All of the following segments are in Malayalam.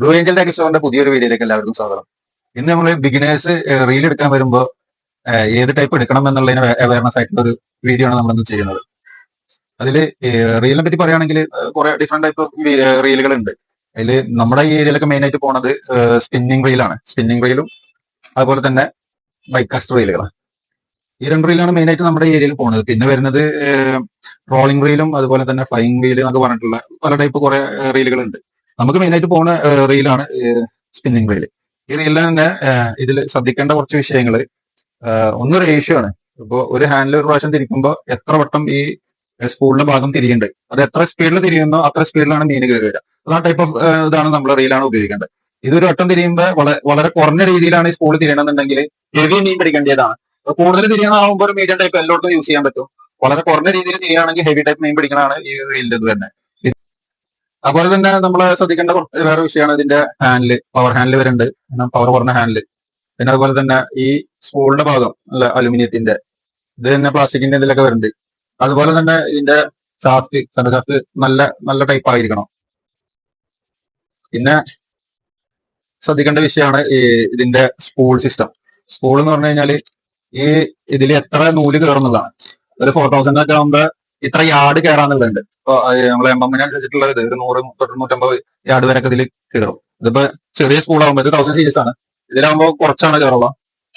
ബ്ലൂ ഏഞ്ചൽ ടെക്സ്റ്റോറിന്റെ പുതിയൊരു വീഡിയോയിലേക്ക് എല്ലാവർക്കും സ്വാഗതം. ഇന്ന് നമ്മൾ ബിഗിനേഴ്സ് റീൽ എടുക്കാൻ വരുമ്പോൾ ഏത് ടൈപ്പ് എടുക്കണം എന്നുള്ളതിന് അവയർനെസ് ആയിട്ടുള്ള ഒരു വീഡിയോ ആണ് നമ്മളിന്ന് ചെയ്യുന്നത്. അതിൽ റീലിനെ പറ്റി പറയുകയാണെങ്കിൽ കുറെ ഡിഫറെന്റ് ടൈപ്പ് റീലുകൾ ഉണ്ട്. അതിൽ നമ്മുടെ ഈ ഏരിയയിലൊക്കെ മെയിൻ ആയിട്ട് പോണത് സ്പിന്നിങ് റീലാണ് സ്പിന്നിങ് റീലും അതുപോലെ തന്നെ ബൈക്കാസ്റ്റ് റീലുകളാണ് ഈ രണ്ട് റീലാണ് മെയിൻ ആയിട്ട് നമ്മുടെ ഏരിയയിൽ പോണത്. പിന്നെ വരുന്നത് റോളിംഗ് റീലും അതുപോലെ തന്നെ ഫ്ലൈങ് റീൽ എന്നൊക്കെ പറഞ്ഞിട്ടുള്ള പല ടൈപ്പ് കുറെ റീലുകൾ ഉണ്ട്. നമുക്ക് മെയിൻ ആയിട്ട് പോകുന്ന റീലാണ് സ്പിന്നിങ് റീൽ ഈ റീലിൽ തന്നെ ഇതിൽ ശ്രദ്ധിക്കേണ്ട കുറച്ച് വിഷയങ്ങൾ ഒന്ന് റേഷ്യോ ആണ്. ഇപ്പോൾ ഒരു ഹാൻഡിൽ ഒരു പ്രാവശ്യം തിരിക്കുമ്പോൾ എത്ര വട്ടം ഈ സ്പൂളിന്റെ ഭാഗം തിരിയുണ്ട്. അത് എത്ര സ്പീഡിൽ തിരിയുന്നോ അത്ര സ്പീഡിലാണ് മീൻ കയറി വരിക. ആ ടൈപ്പ് ഓഫ് ഇതാണ് നമ്മൾ റീലാണ് ഉപയോഗിക്കേണ്ടത്. ഇതൊരു വട്ടം തിരിയുമ്പോൾ വളരെ കുറഞ്ഞ രീതിയിലാണ് ഈ സ്പൂൾ തിരിയണമെന്നുണ്ടെങ്കിൽ ഹെവി മീൻ പിടിക്കേണ്ടതാണ് കൂടുതൽ തിരിയണമാകുമ്പോൾ ഒരു മീഡിയം ടൈപ്പ് എല്ലായിടത്തും യൂസ് ചെയ്യാൻ പറ്റും. വളരെ കുറഞ്ഞ രീതിയിൽ തിരിയുകയാണെങ്കിൽ ഹെവി ടൈപ്പ് മീൻ പിടിക്കണതാണ് ഈ റീലിന്റെ ഇത് തന്നെ. അതുപോലെ തന്നെ നമ്മൾ ശ്രദ്ധിക്കേണ്ട വേറെ വിഷയമാണ് ഇതിന്റെ ഹാൻഡിൽ പവർ ഹാൻഡിൽ വരുന്നുണ്ട് പവർ കുറഞ്ഞ ഹാൻഡിൽ പിന്നെ അതുപോലെ തന്നെ ഈ സ്പൂളിന്റെ ഭാഗം അല്ല അലുമിനിയത്തിന്റെ. ഇത് തന്നെ പ്ലാസ്റ്റിക്കിന്റെ ഇതിലൊക്കെ വരുന്നുണ്ട്. അതുപോലെ തന്നെ ഇതിന്റെ ഷാഫ്റ്റ് സെന്റർ ഷാഫ്റ്റ് നല്ല നല്ല ടൈപ്പ് ആയിരിക്കണം. പിന്നെ ശ്രദ്ധിക്കേണ്ട വിഷയമാണ് ഈ ഇതിന്റെ സ്പൂൾ സിസ്റ്റം സ്പൂൾ എന്ന് പറഞ്ഞു കഴിഞ്ഞാൽ ഈ ഇതിൽ എത്ര നൂൽ കയറുന്നതാണ് ഒരു ഫോർ തൗസൻഡ് ഒക്കെ ആകുമ്പോ ഇത്ര യാർഡ് കയറാന്നുള്ളതുണ്ട് ഇപ്പൊ നമ്മളെ എം എമ്മിനനുസരിച്ചിട്ടുള്ള ഇത് ഒരു നൂറ് തൊണ്ണൂറ്റമ്പത് യാർഡ് വരെ ഇതിൽ കയറും ഇതിപ്പോ ചെറിയ സ്കൂൾ ആകുമ്പോൾ ഇത് തൗസൻഡ് സീരീസ് ആണ്. ഇതിലാകുമ്പോൾ കുറച്ചാണ് കയറുള്ളൂ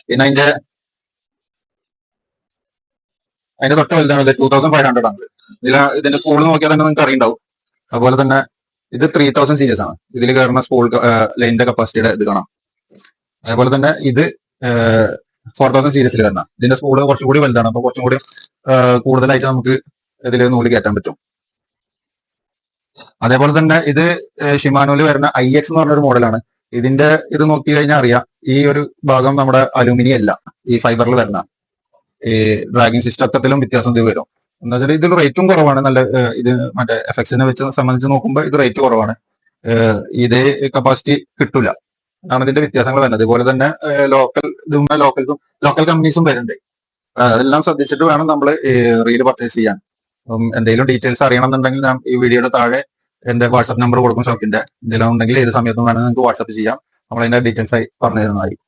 പിന്നെ അതിന്റെ അതിന്റെ തൊട്ട് വലുതാണ് ടൂ തൗസൻഡ് ഫൈവ് ഹൺഡ്രഡ് ആണ്. ഇതിൽ ഇതിന്റെ സ്കൂൾ നോക്കിയാൽ തന്നെ നിങ്ങൾക്ക് അറിയുണ്ടാവും. അതുപോലെ തന്നെ ഇത് ത്രീ തൗസൻഡ് സീരീസ് ആണ്. ഇതിൽ കയറുന്ന സ്കൂൾ ലൈനിന്റെ കപ്പാസിറ്റിയുടെ ഇത് കാണാം. അതേപോലെ തന്നെ ഇത് ഫോർ തൗസൻഡ് സീരീസിൽ വരണം. ഇതിന്റെ സ്കൂൾ കുറച്ചും കൂടി വലുതാണ്. അപ്പൊ കുറച്ചും കൂടി കൂടുതലായിട്ട് നമുക്ക് ഇതിൽ നൂൽ കയറ്റാൻ പറ്റും. അതേപോലെ തന്നെ ഇത് ഷിമാനോയിൽ വരുന്ന ഐ എക്സ് എന്ന് പറഞ്ഞൊരു മോഡലാണ്. ഇതിന്റെ ഇത് നോക്കി കഴിഞ്ഞാൽ അറിയാം ഈ ഒരു ഭാഗം നമ്മുടെ അലൂമിനിയം അല്ല ഈ ഫൈബറിൽ വരുന്ന. ഈ ഡ്രാഗിങ് സിസ്റ്റത്തിലും വ്യത്യാസം ഇത് വരും. എന്ന് വെച്ചാൽ ഇതിൽ റേറ്റും കുറവാണ് നല്ല ഇത് മറ്റേ എഫക്സിനെ വെച്ച് സംബന്ധിച്ച് നോക്കുമ്പോൾ ഇത് റേറ്റ് കുറവാണ്. ഇതേ കപ്പാസിറ്റി കിട്ടൂല. അതാണ് ഇതിന്റെ വ്യത്യാസങ്ങൾ വരുന്നത്. അതുപോലെ തന്നെ ലോക്കൽ ഇതും ലോക്കൽ ലോക്കൽ കമ്പനീസും വരുന്നുണ്ട്. അതെല്ലാം ശ്രദ്ധിച്ചിട്ട് വേണം നമ്മൾ റീൽ പർച്ചേസ് ചെയ്യാൻ. എന്തെങ്കിലും ഡീറ്റെയിൽസ് അറിയണമെന്നുണ്ടെങ്കിൽ ഞാൻ ഈ വീഡിയോയുടെ താഴെ എന്റെ വാട്സ്ആപ്പ് നമ്പർ കൊടുക്കും ഷോപ്പിന്റെ എന്തെങ്കിലും ഉണ്ടെങ്കിൽ ഏത് സമയത്തും വേണമെങ്കിൽ നിങ്ങൾക്ക് വാട്സ്ആപ്പ് ചെയ്യാം. നമ്മൾ അതിന്റെ ഡീറ്റെയിൽസ് ആയി പറഞ്ഞു തരുന്നതായിരിക്കും